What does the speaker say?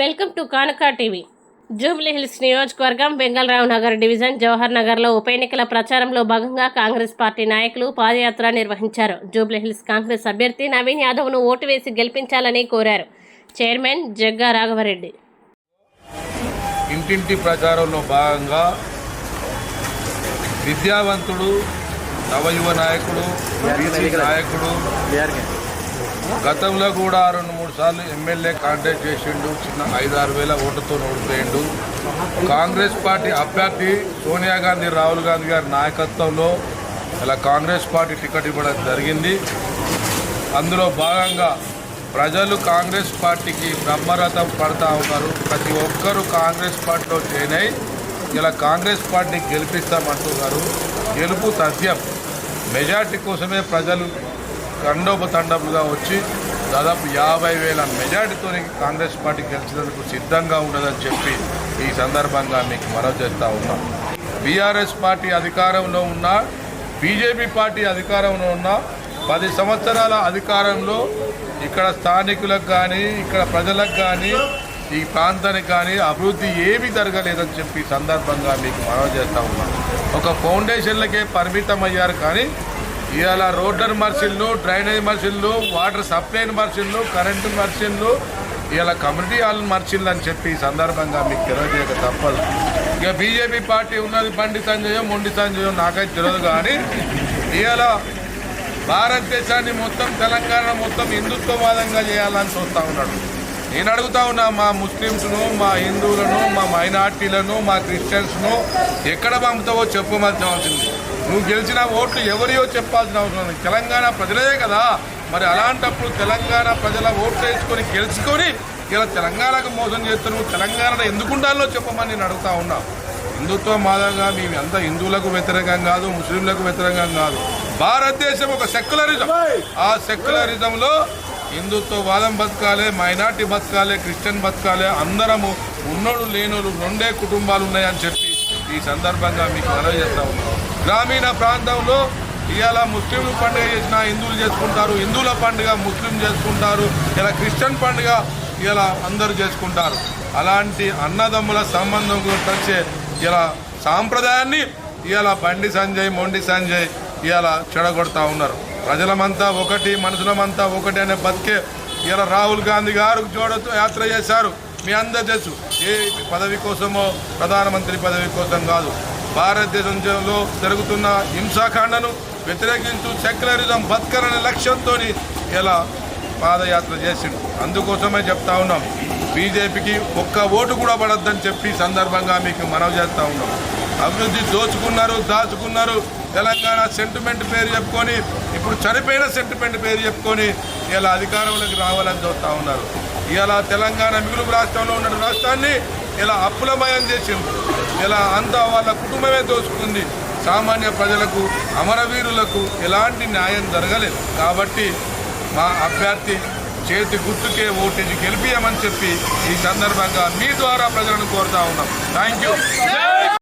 Welcome to Kanaka TV. Jubilee Hills నియోజకవర్గం Bengalrao Nagar division Jawahar నగర్లో ఉప ఎన్నికల ప్రచారంలో భాగంగా కాంగ్రెస్ పార్టీ నాయకులు పాదయాత్ర నిర్వహించారు. జూబ్లీ హిల్స్ కాంగ్రెస్ అభ్యర్థి నవీన్ యాదవ్ను ఓటు వేసి గెలిపించాలని కోరారు. చైర్మన్ జగ్గా రాఘవరెడ్డి. ఇంటింటి ప్రచారంలో భాగంగా విద్యావంతుడు నవయువ నాయకుడు నాయకుడు గతంలో కూడా రెండు మూడు సార్లు ఎమ్మెల్యే కాంటాక్ట్ చేసిండు చిన్న ఐదారు వేల ఓటుతో ఓడిపోయిండు కాంగ్రెస్ పార్టీ అభ్యర్థి సోనియా గాంధీ రాహుల్ గాంధీ గారి నాయకత్వంలో ఇలా కాంగ్రెస్ పార్టీ టికెట్ ఇవ్వడం జరిగింది. అందులో భాగంగా ప్రజలు కాంగ్రెస్ పార్టీకి బ్రహ్మరథం పడతా ఉన్నారు. ప్రతి ఒక్కరూ కాంగ్రెస్ పార్టీలో జాయిన్ అయి ఇలా కాంగ్రెస్ పార్టీని గెలిపిస్తామంటున్నారు. గెలుపు తథ్యం మెజార్టీ కోసమే ప్రజలు తండోపతండములుగా వచ్చి దాదాపు యాభై వేల మెజార్టీతో కాంగ్రెస్ పార్టీ గెలిచినందుకు సిద్ధంగా ఉండదని చెప్పి ఈ సందర్భంగా మీకు మనవి చేస్తూ ఉన్నాం. బీఆర్ఎస్ పార్టీ అధికారంలో ఉన్న బీజేపీ పార్టీ అధికారంలో ఉన్న పది సంవత్సరాల అధికారంలో ఇక్కడ స్థానికులకు కానీ ఇక్కడ ప్రజలకు కానీ ఈ ప్రాంతానికి కానీ అభివృద్ధి ఏమీ జరగలేదని చెప్పి సందర్భంగా మీకు మనవి చేస్తూ ఉన్నాం. ఒక ఫౌండేషన్లకే పరిమితం అయ్యారు కానీ ఇవాళ రోడ్డర్ మర్షిన్లు డ్రైనేజ్ మర్షిన్లు వాటర్ సప్లై మర్షిన్లు కరెంటు మర్షిన్లు ఇవాళ కమ్యూనిటీ హాల్ మర్చిన్లు అని చెప్పి ఈ సందర్భంగా మీకు తెలియజేయక తప్పదు. ఇక బీజేపీ పార్టీ ఉన్నది బండి సంజయో మొండి సంజయో నాకైతే తెలియదు కానీ ఇవాళ భారతదేశాన్ని మొత్తం తెలంగాణ మొత్తం హిందుత్వవాదంగా చేయాలని చూస్తూ ఉన్నాడు. నేను అడుగుతా ఉన్నా మా ముస్లిమ్స్ను మా హిందువులను మా మైనార్టీలను మా క్రిస్టియన్స్ను ఎక్కడ పంపుతావో చెప్పమల్సినవలసింది నువ్వు గెలిచిన ఓట్లు ఎవరియో చెప్పాల్సిన అవసరం లేదు. తెలంగాణ ప్రజలే కదా. మరి అలాంటప్పుడు తెలంగాణ ప్రజల ఓట్లు వేసుకొని గెలుచుకొని ఇలా తెలంగాణకు మోసం చేస్తున్నావు తెలంగాణలో ఎందుకు ఉండాలో చెప్పమని నేను అడుగుతా ఉన్నా. హిందుత్వ మాదంగా మేము అంతా హిందువులకు వ్యతిరేకం కాదు ముస్లింలకు వ్యతిరేకం కాదు. భారతదేశం ఒక సెక్యులరిజం. ఆ సెక్యులరిజంలో హిందుత్వవాదం వాదం మైనార్టీ బతకాలే క్రిస్టియన్ బతకాలే అందరము ఉన్నోడు లేనోడు రెండే కుటుంబాలు ఉన్నాయని చెప్పి ఈ సందర్భంగా మీకు మనవి చేస్తా ఉన్నాం. గ్రామీణ ప్రాంతంలో ఇవాళ ముస్లింలు పండుగ చేసిన హిందువులు చేసుకుంటారు హిందువుల పండుగ ముస్లిం చేసుకుంటారు ఇలా క్రిస్టియన్ పండుగ ఇలా అందరూ చేసుకుంటారు. అలాంటి అన్నదమ్ముల సంబంధం వచ్చే ఇలా సాంప్రదాయాన్ని ఇవాళ బండి సంజయ్ మొండి సంజయ్ ఇవాళ చెడగొడతా ఉన్నారు. ప్రజలమంతా ఒకటి మనుషులమంతా ఒకటి అనే బతికే ఇలా రాహుల్ గాంధీ గారు జోడతో యాత్ర చేశారు. మీ అందరు తెలుసు ఏ పదవి కోసమో ప్రధానమంత్రి పదవి కోసం కాదు. భారతదేశంలో జరుగుతున్న హింసాకాండను వ్యతిరేకించు సెక్యులరిజం బతకరనే లక్ష్యంతో ఇలా పాదయాత్ర చేసిండు. అందుకోసమే చెప్తా ఉన్నాం. బీజేపీకి ఒక్క ఓటు కూడా పడద్దని చెప్పి సందర్భంగా మీకు మనవి చేస్తూ ఉన్నాం. అభివృద్ధి దోచుకున్నారు దాచుకున్నారు తెలంగాణ సెంటిమెంట్ పేరు చెప్పుకొని ఇప్పుడు చనిపోయిన సెంటిమెంట్ పేరు చెప్పుకొని ఇలా అధికారంలోకి రావాలని చూస్తూ ఉన్నారు. ఇలా తెలంగాణ మిగులు రాష్ట్రంలో ఉన్న రాష్ట్రాన్ని ఇలా అప్పులమయం చేసింది ఇలా అంతా వాళ్ళ కుటుంబమే దోచుకుంది. సామాన్య ప్రజలకు అమరవీరులకు ఎలాంటి న్యాయం జరగలేదు. కాబట్టి మా అభ్యర్థి చేతి గుర్తుకే ఓటేసి గెలిపియమని చెప్పి ఈ సందర్భంగా మీ ద్వారా ప్రజలను కోరుతా ఉన్నాం. Thank you